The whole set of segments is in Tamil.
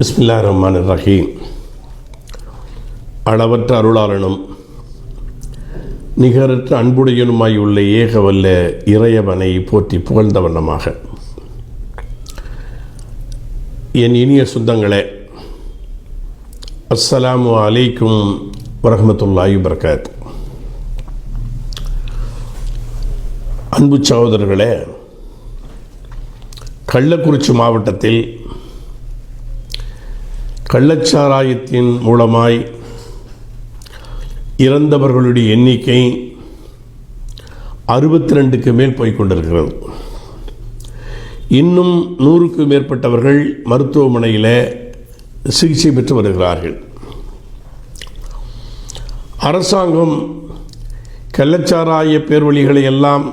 பிஸ்மில்லா ரஹ்மான் ரஹீம் அளவற்ற அருளாளனும் நிகரற்ற அன்புடையனுமாய் உள்ள ஏகவல்ல இறையவனை போற்றி புகழ்ந்த வண்ணமாக. என் இனிய சொந்தங்களே அஸ்ஸலாமு அலைக்கும் வரஹ்மத்துல்லாஹி வபரகாத். அன்பு சகோதரர்களே கள்ளக்குறிச்சி மாவட்டத்தில் கள்ளச்சாராயத்தின் மூலமாய் இறந்தவர்களுடைய எண்ணிக்கை அறுபத்தி ரெண்டுக்கு மேல் போய்கொண்டிருக்கிறது இன்னும் நூறுக்கு மேற்பட்டவர்கள் மருத்துவமனையில் சிகிச்சை பெற்று வருகிறார்கள். அரசாங்கம் கள்ளச்சாராய பேர்வழிகளை எல்லாம்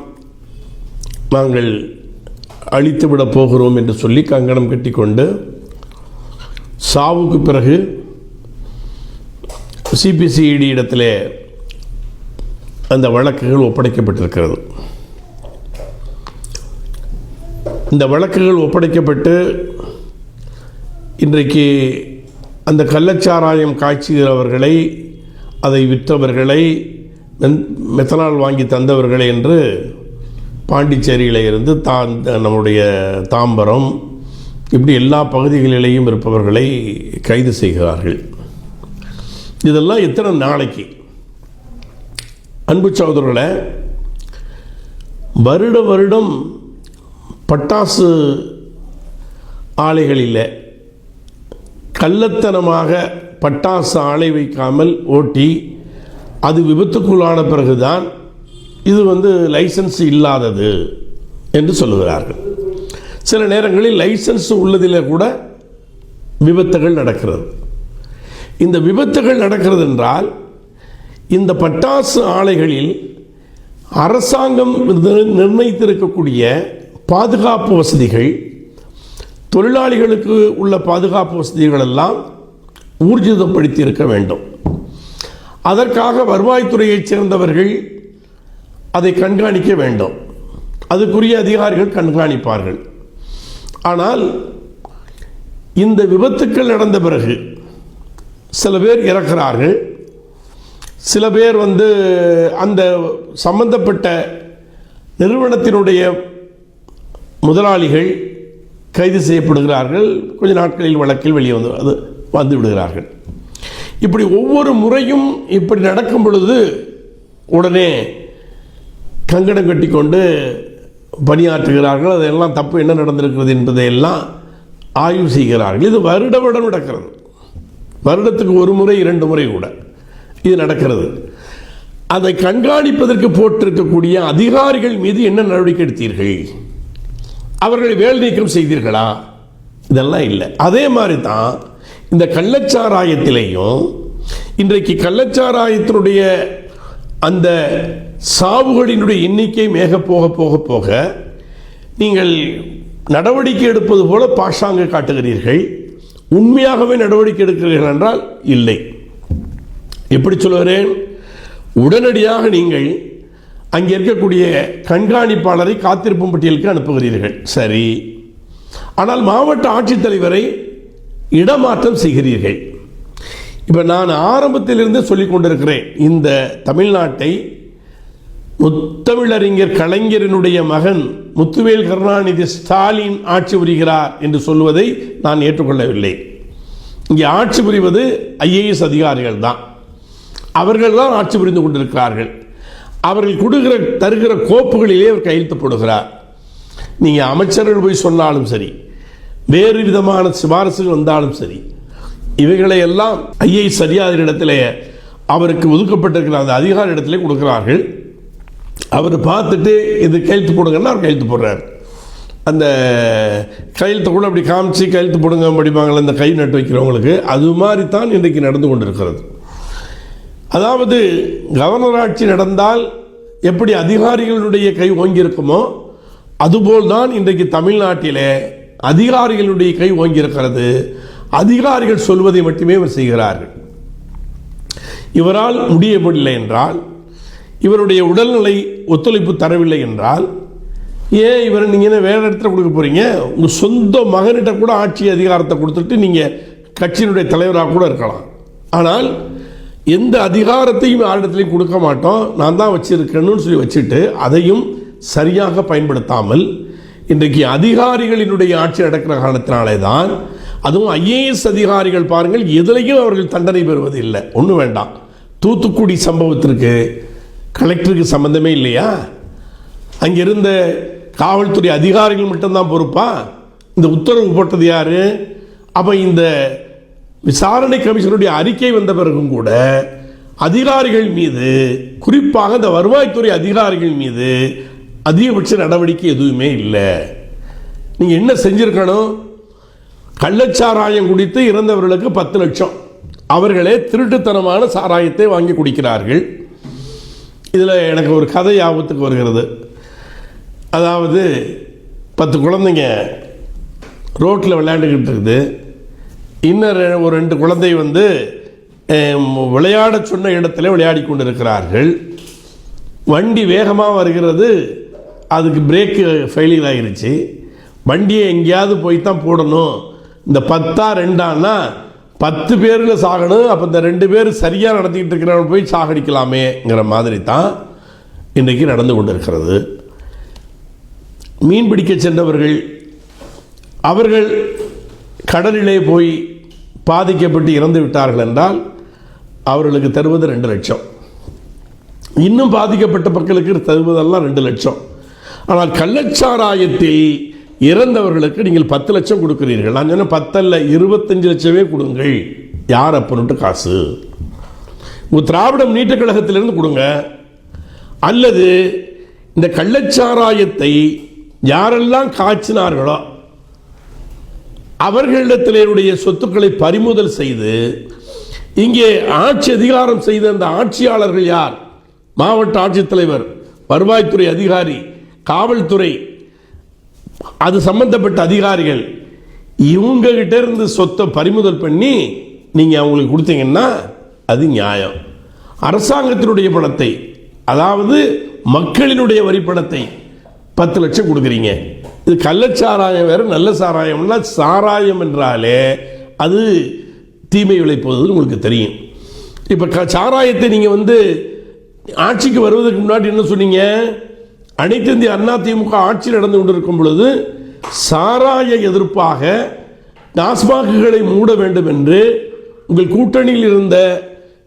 நாங்கள் அழித்துவிடப் போகிறோம் என்று சொல்லி கங்கணம் கட்டிக்கொண்டு சாவுக்கு பிறகு சிபிசிஐடி இடத்திலே அந்த வழக்குகள் ஒப்படைக்கப்பட்டிருக்கிறது. இந்த வழக்குகள் ஒப்படைக்கப்பட்டு இன்றைக்கு அந்த கள்ளச்சாராயம் காய்ச்சுகிறவர்களை அதை விற்றவர்களை மென் மெத்தனால் வாங்கி தந்தவர்களை என்று பாண்டிச்சேரியில் இருந்து தான் நம்முடைய தாம்பரம் இப்படி எல்லா பகுதிகளிலேயும் இருப்பவர்களை கைது செய்கிறார்கள். இதெல்லாம் எத்தனை நாளைக்கு? அன்பு சகோதரர்களை வருட வருடம் பட்டாசு ஆலைகளில் கள்ளத்தனமாக பட்டாசு ஆலை வைக்காமல் ஓட்டி அது விபத்துக்குள்ளான பிறகுதான் இது வந்து லைசன்ஸ் இல்லாதது என்று சொல்லுகிறார்கள். சில நேரங்களில் லைசன்ஸ் உள்ளதில் கூட விபத்துகள் நடக்கிறது. இந்த விபத்துகள் நடக்கிறது என்றால் இந்த பட்டாசு ஆலைகளில் அரசாங்கம் நிர்ணயித்திருக்கக்கூடிய பாதுகாப்பு வசதிகள் தொழிலாளிகளுக்கு உள்ள பாதுகாப்பு வசதிகள் எல்லாம் ஊர்ஜிதப்படுத்தி இருக்க வேண்டும். அதற்காக வருவாய்த்துறையைச் சேர்ந்தவர்கள் அதை கண்காணிக்க வேண்டும். அதுக்குரிய அதிகாரிகள் கண்காணிப்பார்கள். ஆனால் இந்த விபத்துக்கள் நடந்த பிறகு சில பேர் இறக்கிறார்கள். சில பேர் வந்து அந்த சம்பந்தப்பட்ட நிறுவனத்தினுடைய முதலாளிகள் கைது செய்யப்படுகிறார்கள். கொஞ்ச நாட்களில் வழக்கில் வெளியே வந்து அது வந்து விடுகிறார்கள். இப்படி ஒவ்வொரு முறையும் இப்படி நடக்கும் பொழுது உடனே கங்கணம் கட்டிக்கொண்டு பணியாற்றுகிறார்கள் அதெல்லாம் தப்பு என்ன நடந்திருக்கிறது என்பதையெல்லாம் ஆய்வு செய்கிறார்கள். இது வருட வருடம் நடக்கிறது. வருடத்துக்கு ஒரு முறை இரண்டு முறை கூட இது நடக்கிறது. அதை கண்காணிப்பதற்கு போட்டிருக்கக்கூடிய அதிகாரிகள் மீது என்ன நடவடிக்கை எடுத்தீர்கள்? அவர்களை வேலை நீக்கம் செய்தீர்களா? இதெல்லாம் இல்லை. அதே மாதிரி தான் இந்த கள்ளச்சாராயத்திலையும் இன்றைக்கு கள்ளச்சாராயத்தினுடைய அந்த சாவுகளினுடைய எண்ணிக்கை மேக போக போக போக நீங்கள் நடவடிக்கை எடுப்பது போல பாஷாங்க காட்டுகிறீர்கள். உண்மையாகவே நடவடிக்கை எடுக்கிறீர்கள் என்றால் இல்லை. எப்படி சொல்கிறேன் உடனடியாக நீங்கள் அங்கே இருக்கக்கூடிய கண்காணிப்பாளரை காத்திருப்பும் பட்டியலுக்கு அனுப்புகிறீர்கள். சரி. ஆனால் மாவட்ட ஆட்சித்தலைவரை இடமாற்றம் செய்கிறீர்கள். இப்போ நான் ஆரம்பத்திலிருந்து சொல்லிக் கொண்டிருக்கிறேன். இந்த தமிழ்நாட்டை முத்தமிழறிஞர் கலைஞரினுடைய மகன் முத்துவேல் கருணாநிதி ஸ்டாலின் ஆட்சி புரிகிறார் என்று சொல்வதை நான் ஏற்றுக்கொள்ளவில்லை. இங்கே ஆட்சி புரிவது ஐஏஎஸ் அதிகாரிகள் தான். அவர்கள் தான் ஆட்சி புரிந்து கொண்டிருக்கிறார்கள். அவர்கள் கொடுக்கிற தருகிற கோப்புகளிலே அவர் கையெழுத்து போடுகிறார் நீங்கள் அமைச்சர்கள் போய் சொன்னாலும் சரி வேறு விதமான சிபாரசுகள் வந்தாலும் சரி இவைகளையெல்லாம் ஐஏஎஸ் அதிகாரிகளிடத்திலே அவருக்கு ஒதுக்கப்பட்டிருக்கிற அந்த அதிகார இடத்திலே கொடுக்கிறார்கள். அவர் பார்த்துட்டு இது கையெழுத்து போடுங்கன்னா அவர் கையெழுத்து போடுறார். அந்த கையெழுத்து கூட அப்படி காமிச்சு கையெழுத்து போடுங்க படிப்பாங்களே அந்த கை நட்டு வைக்கிறவங்களுக்கு அது மாதிரி தான் இன்றைக்கு நடந்து கொண்டிருக்கிறது. அதாவது கவர்னர் ஆட்சி நடந்தால் எப்படி அதிகாரிகளுடைய கை ஓங்கியிருக்குமோ அதுபோல் தான் இன்றைக்கு தமிழ்நாட்டிலே அதிகாரிகளுடைய கை ஓங்கியிருக்கிறது. அதிகாரிகள் சொல்வதை மட்டுமே இவர் செய்கிறார்கள். இவரால் முடியவில்லை என்றால் இவருடைய உடல்நிலை ஒத்துழைப்பு தரவில்லை என்றால் ஏன் இவரை நீங்கள் என்ன வேறு இடத்துல கொடுக்க போகிறீங்க உங்கள் சொந்த மகனிட்ட கூட ஆட்சி அதிகாரத்தை கொடுத்துட்டு நீங்கள் கட்சியினுடைய தலைவராக கூட இருக்கலாம். ஆனால் எந்த அதிகாரத்தையும் யாரிடத்துலையும் கொடுக்க மாட்டோம். நான் தான் வச்சுருக்கேன்னு சொல்லி வச்சுட்டு அதையும் சரியாக பயன்படுத்தாமல் இன்றைக்கு அதிகாரிகளினுடைய ஆட்சி நடக்கிற காரணத்தினாலே தான் அதுவும் ஐஏஎஸ் அதிகாரிகள் பாருங்கள் எதிலையும் அவர்கள் தண்டனை பெறுவது இல்லை ஒன்றும் வேண்டாம். தூத்துக்குடி சம்பவத்திற்கு கலெக்டருக்கு சம்மந்தமே இல்லையா? அங்கிருந்த காவல்துறை அதிகாரிகள் மட்டும்தான் பொறுப்பா? இந்த உத்தரவு போட்டது யார்? அப்போ இந்த விசாரணை கமிஷனுடைய அறிக்கை வந்த பிறகும் கூட அதிகாரிகள் மீது குறிப்பாக இந்த வருவாய்த்துறை அதிகாரிகள் மீது அதிகபட்ச நடவடிக்கை எதுவுமே இல்லை. நீங்கள் என்ன செஞ்சுருக்கணும்? கள்ளச்சாராயம் குடித்து இறந்தவர்களுக்கு பத்து லட்சம். அவர்களே திருட்டுத்தனமான சாராயத்தை வாங்கி குடிக்கிறார்கள். இதில் எனக்கு ஒரு கதை ஆபத்துக்கு வருகிறது. அதாவது பத்து குழந்தைங்க ரோட்டில் விளையாண்டுக்கிட்டு இருக்குது. இன்னும் ரெ- ஒரு ரெண்டு குழந்தை வந்து விளையாட சொன்ன இடத்துல விளையாடி கொண்டிருக்கிறார்கள். வண்டி வேகமாக வருகிறது. அதுக்கு பிரேக்கு ஃபெயிலியர் ஆகிருச்சு வண்டியை எங்கேயாவது போய் தான் போடணும். இந்த பத்தா ரெண்டான்னா பத்து பேரில் சாகணும் அப்போ இந்த ரெண்டு பேர் சரியாக நடத்திக்கிட்டு இருக்கிறவங்க போய் சாகடிக்கலாமேங்கிற மாதிரி தான் இன்றைக்கு நடந்து கொண்டிருக்கிறது. மீன் பிடிக்க சென்றவர்கள் அவர்கள் கடலிலே போய் பாதிக்கப்பட்டு இறந்து விட்டார்கள் என்றால் அவர்களுக்கு தருவது ரெண்டு லட்சம். இன்னும் பாதிக்கப்பட்ட மக்களுக்கு தருவதெல்லாம் ரெண்டு லட்சம். ஆனால் கள்ளச்சாராயத்தில் இறந்தவர்களுக்கு நீங்கள் பத்து லட்சம் கொடுக்குறீர்கள். நான் சொன்ன பத்தல்ல இருபத்தஞ்சு லட்சமே கொடுங்கள். யார் அப்பனுட்டு காசு? உங்கள் திராவிடம் நீட்டக் கழகத்திலிருந்து கொடுங்க. அல்லது இந்த கள்ளச்சாராயத்தை யாரெல்லாம் காய்ச்சினார்களோ அவர்களிடத்திலேயுடைய சொத்துக்களை பறிமுதல் செய்து இங்கே ஆட்சி அதிகாரம் செய்த அந்த ஆட்சியாளர்கள் யார்? மாவட்ட ஆட்சித்தலைவர் வருவாய்த்துறை அதிகாரி காவல்துறை அது சம்பந்தப்பட்ட அதிகாரிகள் இவங்ககிட்ட இருந்து சொத்தை பறிமுதல் பண்ணி நீங்கள் அவங்களுக்கு கொடுத்தீங்கன்னா அது நியாயம். அரசாங்கத்தினுடைய பணத்தை அதாவது மக்களினுடைய வரி பணத்தை பத்து லட்சம் கொடுக்குறீங்க. இது கள்ளச்சாராயம் வேறு நல்ல சாராயம்னா சாராயம் என்றாலே அது தீமை விளைப்பது உங்களுக்கு தெரியும். இப்போ க சாராயத்தை நீங்கள் வந்து ஆட்சிக்கு வருவதற்கு முன்னாடி என்ன சொன்னீங்க? அனைத்து இந்திய அண்ணா திமுக ஆட்சி நடந்து கொண்டிருக்கும் பொழுது சாராய எதிர்ப்பாக டாஸ்மாகுகளை மூட வேண்டும் என்று உங்கள் கூட்டணியில் இருந்த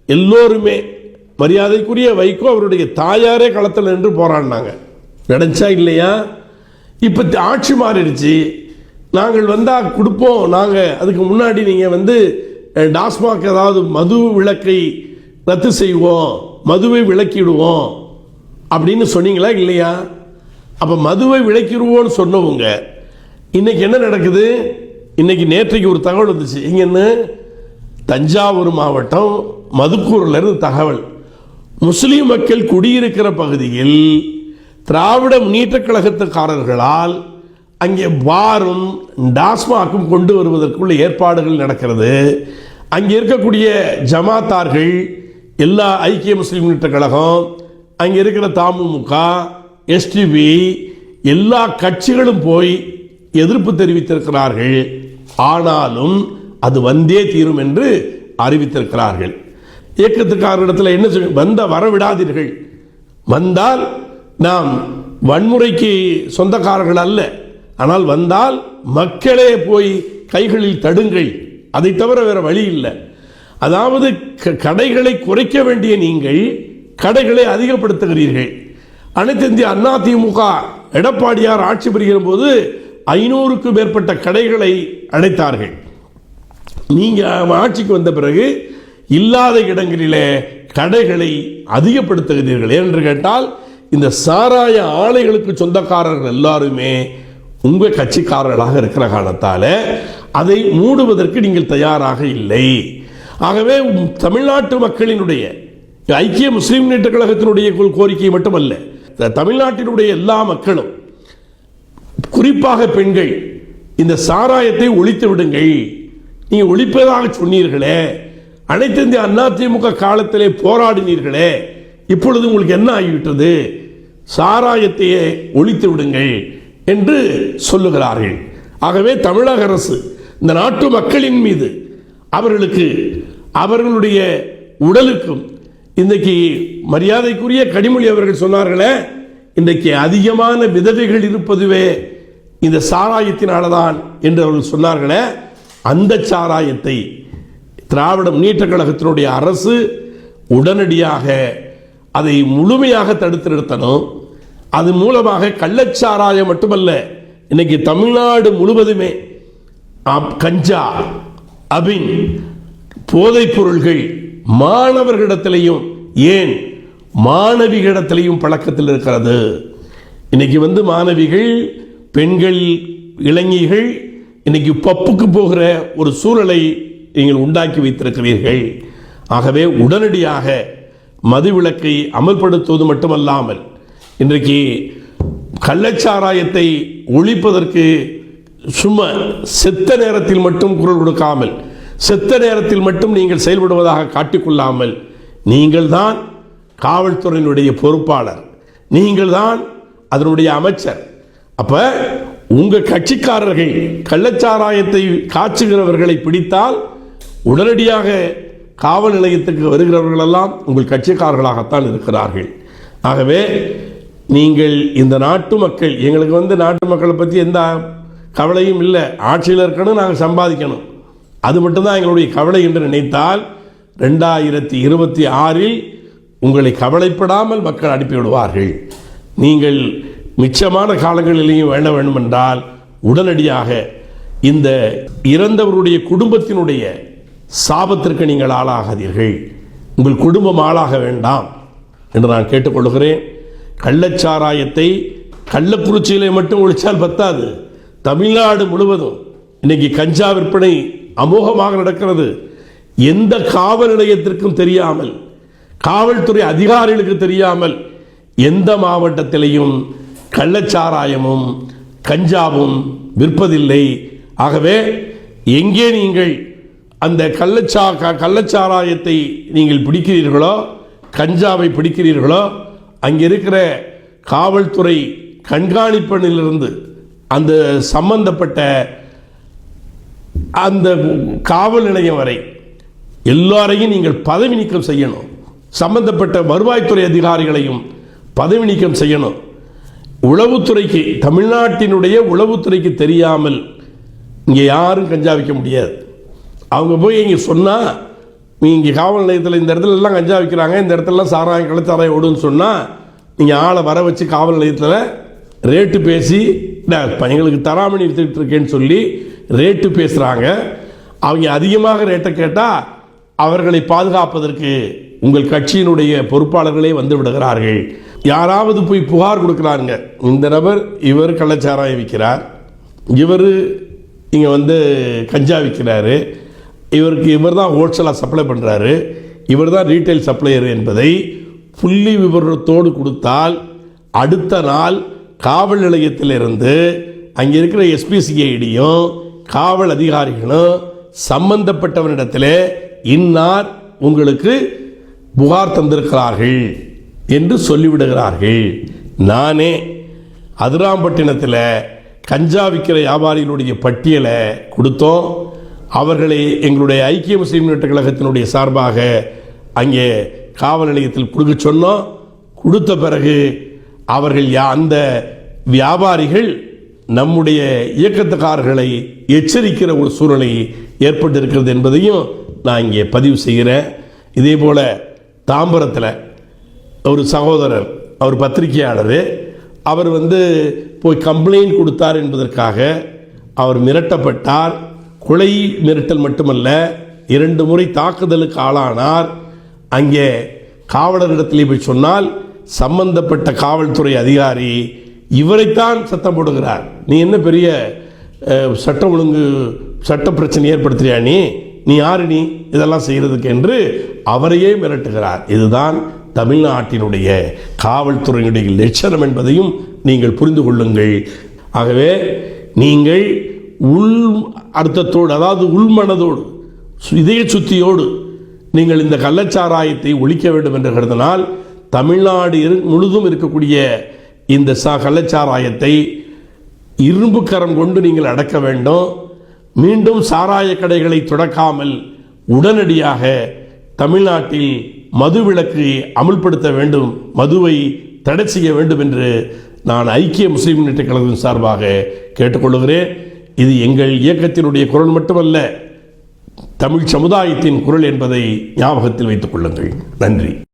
எல்லோருமே மரியாதைக்குரிய வைகோ அவருடைய தாயாரே களத்தில் நின்று போராடினாங்க. நடந்துச்சா இல்லையா? இப்போ ஆட்சி மாறிடுச்சு. நாங்கள் வந்தால் கொடுப்போம். நாங்கள் அதுக்கு முன்னாடி நீங்கள் வந்து டாஸ்மாக் ஏதாவது மது விளக்கை ரத்து செய்வோம். மதுவை விலக்கிடுவோம். அப்படின்னு சொன்னீங்களா இல்லையா? அப்போ மதுவை விலக்கிடுவோம்னு சொன்னவங்க இன்னைக்கு என்ன நடக்குது? இன்னைக்கு நேற்றைக்கு ஒரு தகவல் வந்துச்சு. இங்கேன்னு தஞ்சாவூர் மாவட்டம் மதுக்கூரில் இருந்து தகவல். முஸ்லீம் மக்கள் குடியிருக்கிற பகுதியில் திராவிட முன்னேற்றக் கழகத்துக்காரர்களால் அங்கே பாரும் டாஸ்மாக்கும் கொண்டு வருவதற்குள்ள ஏற்பாடுகள் நடக்கிறது. அங்கே இருக்கக்கூடிய ஜமாத்தார்கள் எல்லா ஐக்கிய முஸ்லீம் முன்னேற்ற கழகம் அங்கே இருக்கிற தமுக எஸ்டிபி எல்லா கட்சிகளும் போய் எதிர்ப்பு தெரிவித்திருக்கிறார்கள். ஆனாலும் அது வந்தே தீரும் என்று அறிவித்திருக்கிறார்கள். இயக்கத்துக்காரரிடத்தில் என்ன சொல்ல வந்த வரவிடாதீர்கள் வந்தால் நாம் வன்முறைக்கு சொந்தக்காரர்கள் அல்ல. ஆனால் வந்தால் மக்களே போய் கைகளில் தடுங்கள். அதை தவிர வேற வழி இல்லை. அதாவது க- கடைகளை குறைக்க வேண்டிய நீங்கள் கடைகளை அதிகப்படுத்துகிறீர்கள். அனைத்து இந்திய அண்ணா திமுக எடப்பாடியார் ஆட்சி புரிகிற போது ஐநூறுக்கும் மேற்பட்ட கடைகளை அடைத்தார்கள் நீங்கள் ஆட்சிக்கு வந்த பிறகு இல்லாத இடங்களிலே கடைகளை அதிகப்படுத்துகிறீர்கள். என்று கேட்டால் இந்த சாராய ஆலைகளுக்கு சொந்தக்காரர்கள் எல்லாருமே உங்கள் கட்சிக்காரர்களாக இருக்கிற காலத்தால் அதை மூடுவதற்கு நீங்கள் தயாராக இல்லை. ஆகவே தமிழ்நாட்டு மக்களினுடைய ஐக்கிய முஸ்லீம் முன்னேற்ற கழகத்தினுடைய கோரிக்கை மட்டுமல்ல. த- தமிழ்நாட்டினுடைய எல்லா மக்களும் குறிப்பாக பெண்கள் இந்த சாராயத்தை ஒழித்து விடுங்கள். நீங்கள் ஒழிப்பதாக சொன்னீர்களே. அனைத்து இந்திய அதிமுக காலத்திலே போராடினீர்களே. இப்பொழுது உங்களுக்கு என்ன ஆகிவிட்டது? சாராயத்தையே ஒழித்து விடுங்கள் என்று சொல்லுகிறார்கள். ஆகவே தமிழக அரசு இந்த நாட்டு மக்களின் மீது அவர்களுக்கு அவர்களுடைய உடலுக்கும் இன்றைக்கு மரியாதைக்குரிய கனிமொழி அவர்கள் சொன்னார்களே இன்றைக்கு அதிகமான விதவைகள் இருப்பதுவே இந்த சாராயத்தினால்தான் என்று அவர்கள் சொன்னார்களே அந்த சாராயத்தை திராவிட முன்னேற்ற கழகத்தினுடைய அரசு உடனடியாக அதை முழுமையாக தடுத்து நிறுத்தணும். அது மூலமாக கள்ளச்சாராயம் மட்டுமல்ல இன்னைக்கு தமிழ்நாடு முழுவதுமே கஞ்சா அபின் போதைப் பொருள்கள் மாணவர்களிடத்திலையும் ஏன் மாணவிகளிடத்திலையும் பழக்கத்தில் இருக்கிறது? இன்னைக்கு வந்து மாணவிகள் பெண்கள் இளைஞர்கள் இன்னைக்கு பப்புக்கு போகிற ஒரு சூழலை நீங்கள் உண்டாக்கி வைத்திருக்கிறீர்கள். ஆகவே உடனடியாக மதுவிலக்கை அமல்படுத்துவது மட்டுமல்லாமல் இன்றைக்கு கள்ளச்சாராயத்தை ஒழிப்பதற்கு சும்மா செத்த நேரத்தில் மட்டும் குரல் கொடுக்காமல் செத்த நேரத்தில் மட்டும் நீங்கள் செயல்படுவதாக காட்டிக்கொள்ளாமல் நீங்கள் தான் காவல்துறையினுடைய பொறுப்பாளர் நீங்கள் தான் அதனுடைய அமைச்சர். அப்போ உங்கள் கட்சிக்காரர்கள் கள்ளச்சாராயத்தை காய்ச்சுகிறவர்களை பிடித்தால் உடனடியாக காவல் நிலையத்துக்கு வருகிறவர்களெல்லாம் உங்கள் கட்சிக்காரர்களாகத்தான் இருக்கிறார்கள். ஆகவே நீங்கள் இந்த நாட்டு மக்கள் எங்களுக்கு வந்து நாட்டு மக்களை பற்றி எந்த கவலையும் இல்லை. ஆட்சியில் இருக்கணும் நாங்கள் சம்பாதிக்கணும். அது மட்டும்தான் எங்களுடைய கவலை என்று நினைத்தால் ரெண்டாயிரத்தி இருபத்தி ஆறில் உங்களை கவலைப்படாமல் மக்கள் அனுப்பிவிடுவார்கள். நீங்கள் மிச்சமான காலங்களிலேயும் வேண்ட வேண்டும் என்றால் உடனடியாக இந்த இறந்தவருடைய குடும்பத்தினுடைய சாபத்திற்கு நீங்கள் ஆளாகாதீர்கள். உங்கள் குடும்பம் ஆளாக வேண்டாம் என்று நான் கேட்டுக்கொள்கிறேன். கள்ளச்சாராயத்தை கள்ளக்குறிச்சியிலே மட்டும் ஒழிச்சால் பத்தாது. தமிழ்நாடு முழுவதும் இன்னைக்கு கஞ்சா விற்பனை அமோகமாக நடக்கிறது. எந்த காவல் நிலையத்திற்கும் தெரியாமல் காவல்துறை அதிகாரிகளுக்கு தெரியாமல் எந்த மாவட்டத்திலையும் கள்ளச்சாராயமும் கஞ்சாவும் விற்பதில்லை. ஆகவே எங்கே நீங்கள் அந்த கள்ளச்சா க- கள்ளச்சாராயத்தை நீங்கள் பிடிக்கிறீர்களோ கஞ்சாவை பிடிக்கிறீர்களோ அங்கே இருக்கிற காவல்துறை கண்காணிப்பனிலிருந்து அந்த சம்பந்தப்பட்ட அந்த காவல் நிலையம் வரை எல்லாரையும் நீங்கள் பதவி நீக்கம் செய்யணும். சம்பந்தப்பட்ட வருவாய்த்துறை அதிகாரிகளையும் பதவி நீக்கம் செய்யணும். உளவுத்துறைக்கு தமிழ்நாட்டினுடைய உளவுத்துறைக்கு தெரியாமல் இங்கே யாரும் கஞ்சா வைக்க முடியாது. அவங்க போய் இங்கே சொன்னால் இங்கே காவல் நிலையத்தில் இந்த இடத்துல எல்லாம் கஞ்சா வைக்கிறாங்க இந்த இடத்துலலாம் சாராயம் கள்ளச்சாராயம் ஓடுன்னு சொன்னால் நீங்கள் ஆளை வர வச்சு காவல் நிலையத்தில் ரேட்டு பேசி எங்களுக்கு தராமணி வித்துட்டு இருக்கேன்னு சொல்லி ரேட்டு பேசுகிறாங்க அவங்க அதிகமாக ரேட்டை கேட்டால் அவர்களை பாதுகாப்பதற்கு உங்கள் கட்சியினுடைய பொறுப்பாளர்களே வந்து விடுகிறார்கள். யாராவது போய் புகார் கொடுக்குறாருங்க. இந்த நபர் இவர் கள்ளச்சாராயம் விற்கிறார். இவர் இங்கே வந்து கஞ்சா விற்கிறாரு. இவருக்கு இவர் தான் ஹோல்சேலாக சப்ளை பண்ணுறாரு இவர் தான் ரீட்டைல் சப்ளையர் என்பதை புள்ளி விவரத்தோடு கொடுத்தால் அடுத்த நாள் காவல் நிலையத்திலிருந்து அங்கே இருக்கிற எஸ்பிசிஐடியும் காவல் அதிகாரிகளும் சம்பந்தப்பட்டவனிடத்தில் இன்னார் உங்களுக்கு புகார் தந்திருக்கிறார்கள் என்று சொல்லிவிடுகிறார்கள். நானே அதிராம்பட்டினத்தில் கஞ்சா விற்கிற வியாபாரிகளுடைய பட்டியலை கொடுத்தோம். அவர்களை எங்களுடைய ஐக்கிய முஸ்லீம் முன்னேற்ற கழகத்தினுடைய சார்பாக அங்கே காவல் நிலையத்தில் கொடுக்க சொன்னோம். கொடுத்த பிறகு அவர்கள் யா- அந்த வியாபாரிகள் நம்முடைய இயக்கத்துக்காரர்களை எச்சரிக்கிற ஒரு சூழ்நிலை ஏற்பட்டிருக்கிறது என்பதையும் நான் இங்கே பதிவு செய்கிறேன். இதே போல் தாம்பரத்தில் ஒரு சகோதரர் அவர் பத்திரிகையாளர் அவர் வந்து போய் கம்ப்ளைண்ட் கொடுத்தார் என்பதற்காக அவர் மிரட்டப்பட்டார். கொலை மிரட்டல் மட்டுமல்ல இரண்டு முறை தாக்குதலுக்கு ஆளானார். அங்கே காவலரிடத்திலே போய் சொன்னால் சம்பந்தப்பட்ட காவல்துறை அதிகாரி இவரைத்தான் சத்தம் போடுகிறார். நீ என்ன பெரிய சட்டம் ஒழுங்கு சட்ட பிரச்சனை ஏற்படுத்துறியா நீ? நீ யாரு நீ? இதெல்லாம் செய்கிறதுக்கு என்று அவரையே மிரட்டுகிறார். இதுதான் தமிழ்நாட்டினுடைய காவல்துறையினுடைய லட்சணம் என்பதையும் நீங்கள் புரிந்து கொள்ளுங்கள். ஆகவே நீங்கள் உள் அர்த்தத்தோடு அதாவது உள்மனதோடு சு- இதய சுத்தியோடு நீங்கள் இந்த கள்ளச்சாராயத்தை ஒழிக்க வேண்டும் என்று கருதினால் தமிழ்நாடு இரு- முழுதும் இருக்கக்கூடிய இந்த ச கள்ளச்சாராயத்தை இரும்பு கரம் கொண்டு நீங்கள் அடக்க வேண்டும். மீண்டும் சாராய கடைகளை தொடக்காமல் உடனடியாக தமிழ்நாட்டில் மதுவிலக்கு அமுல்படுத்த வேண்டும். மதுவை தடை செய்ய வேண்டும் என்று நான் ஐக்கிய முஸ்லீம் முன்னேற்ற கழகத்தின் சார்பாக கேட்டுக்கொள்கிறேன். இது எங்கள் இயக்கத்தினுடைய குரல் மட்டுமல்ல தமிழ் சமுதாயத்தின் குரல் என்பதை ஞாபகத்தில் வைத்துக் கொள்ளுங்கள். நன்றி.